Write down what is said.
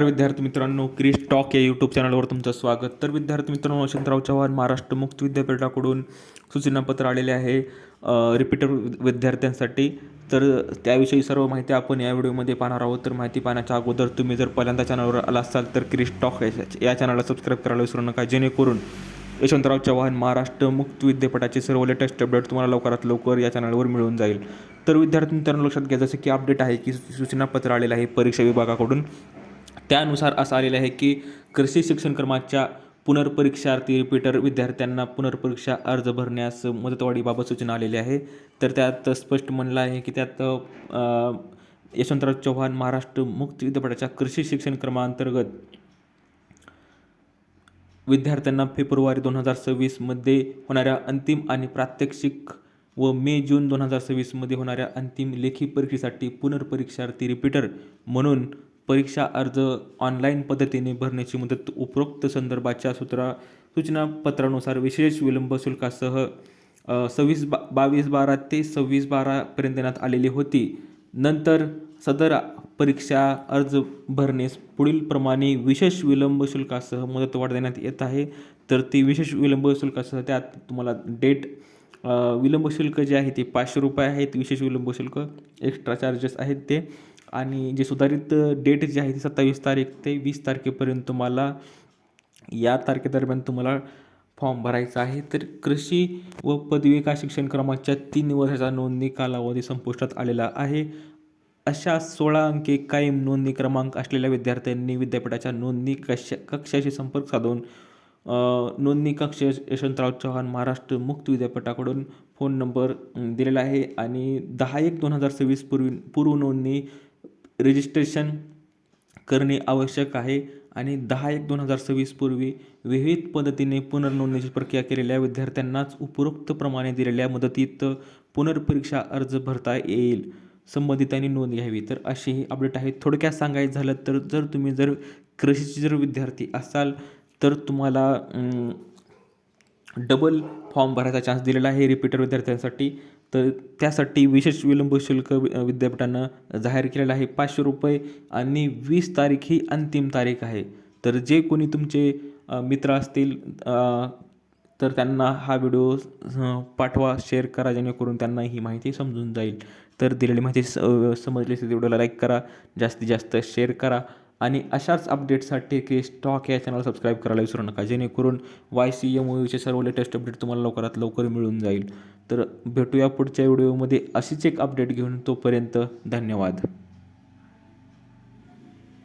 तर विद्यार्थी मित्रांनो क्रिस टॉक या यूट्यूब चॅनलवर तुमचं स्वागत. तर विद्यार्थी मित्रांनो वसंतराव चव्हाण महाराष्ट्र मुक्त विद्यापीठाकडून सूचनापत्र आलेले आहे रिपीटर विद्यार्थ्यांसाठी. तर त्याविषयी सर्व माहिती आपण या व्हिडिओमध्ये पाहणार आहोत. तर माहिती पाहण्याच्या अगोदर तुम्ही जर पहिल्यांदा चॅनलवर आला असाल तर क्रिस टॉक या- या चॅनलला सबस्क्राईब करायला विसरू नका. जेणेकरून यशवंतराव चव्हाण महाराष्ट्र मुक्त विद्यापीठाचे सर्व लेटेस्ट अपडेट तुम्हाला लवकरात लवकर या चॅनलवर मिळून जाईल. तर विद्यार्थी मित्रांनो लक्षात घ्या जसं की अपडेट आहे की सूचनापत्र आलेलं आहे परीक्षा विभागाकडून. त्यानुसार असं आलेलं आहे की कृषी शिक्षण क्रमाच्या पुनर्परीक्षार्थी रिपीटर विद्यार्थ्यांना पुनर्परीक्षा अर्ज भरण्यास मदतवाढीबाबत सूचना आलेली आहे. तर त्यात स्पष्ट म्हणलं आहे की त्यात यशवंतराव चव्हाण महाराष्ट्र मुक्त विद्यापीठाच्या कृषी शिक्षण क्रमांतर्गत विद्यार्थ्यांना फेब्रुवारी दोन हजार सव्वीसमध्ये होणाऱ्या अंतिम आणि प्रात्यक्षिक व मे जून दोन हजार सव्वीसमध्ये होणाऱ्या अंतिम लेखी परीक्षेसाठी पुनर्परीक्षार्थी रिपीटर म्हणून परीक्षा अर्ज ऑनलाईन पद्धतीने भरण्याची मुदत उपरोक्त संदर्भाच्या सूत्रा सूचनापत्रानुसार विशेष विलंब शुल्कासह सव्वीस बा बावीस बारा ते सव्वीस बारापर्यंत देण्यात आलेली होती. नंतर सदर परीक्षा अर्ज भरण्यास पुढील प्रमाणे विशेष विलंब शुल्कासह मुदतवाढ देण्यात येत आहे. तर ती विशेष विलंब शुल्कासह त्यात तुम्हाला डेट विलंब शुल्क जे आहे ते पाचशे रुपये आहेत. विशेष विलंब शुल्क एक्स्ट्रा चार्जेस आहेत ते. आणि जे सुधारित डेट जी आहे ती सत्तावीस तारीख ते वीस तारखेपर्यंत तुम्हाला या तारखेदरम्यान तुम्हाला फॉर्म भरायचा आहे. तर कृषी व पदविका शिक्षण क्रमांकच्या तीन वर्षाचा नोंदणी कालावधी संपुष्टात आलेला आहे. अशा सोळा अंकी कायम नोंदणी क्रमांक असलेल्या विद्यार्थ्यांनी विद्यापीठाच्या नोंदणी कक्ष कक्षाशी संपर्क साधून नोंदणी कक्ष यशवंतराव चव्हाण महाराष्ट्र मुक्त विद्यापीठाकडून फोन नंबर दिलेला आहे. आणि दहा एक दोन हजार सव्वीस पूर्वी पूर्व नोंदणी रजिस्ट्रेशन करणे आवश्यक आहे आणि दहा एक दोन हजार सव्वीसपूर्वी विविध पद्धतीने पुनर्नोंदणीची प्रक्रिया केलेल्या विद्यार्थ्यांनाच उपरोक्त प्रमाणे दिलेल्या मदतीत पुनर्परीक्षा अर्ज भरता येईल. संबंधितांनी नोंद घ्यावी. तर अशी ही अपडेट आहे. थोडक्यात सांगायचं झालं तर जर तुम्ही जर कृषीचे जर विद्यार्थी असाल तर तुम्हाला डबल फॉर्म भरायचा चान्स दिलेला आहे रिपीटर विद्यार्थ्यांसाठी. तर त्यासाठी विशेष विलंब शुल्क विद्यापीठानं जाहीर केलेलं आहे. पाचशे रुपये आणि वीस तारीख ही अंतिम तारीख आहे. तर जे कोणी तुमचे मित्र असतील तर त्यांना हा व्हिडिओ पाठवा शेअर करा जेणेकरून त्यांना ही माहिती समजून जाईल. तर दिलेली माहिती स समजली असेल व्हिडिओला लाईक करा जास्तीत जास्त शेअर करा. आणि अशाच अपडेटसाठी की स्टॉक या चॅनल सबस्क्राईब करायला विसरू नका. जेणेकरून वाय सी एम ओचे सर्व लेटेस्ट अपडेट तुम्हाला लवकरात लवकर मिळून जाईल. तर भेटूया पुढच्या व्हिडिओमध्ये अशीच एक अपडेट घेऊन तोपर्यंत धन्यवाद.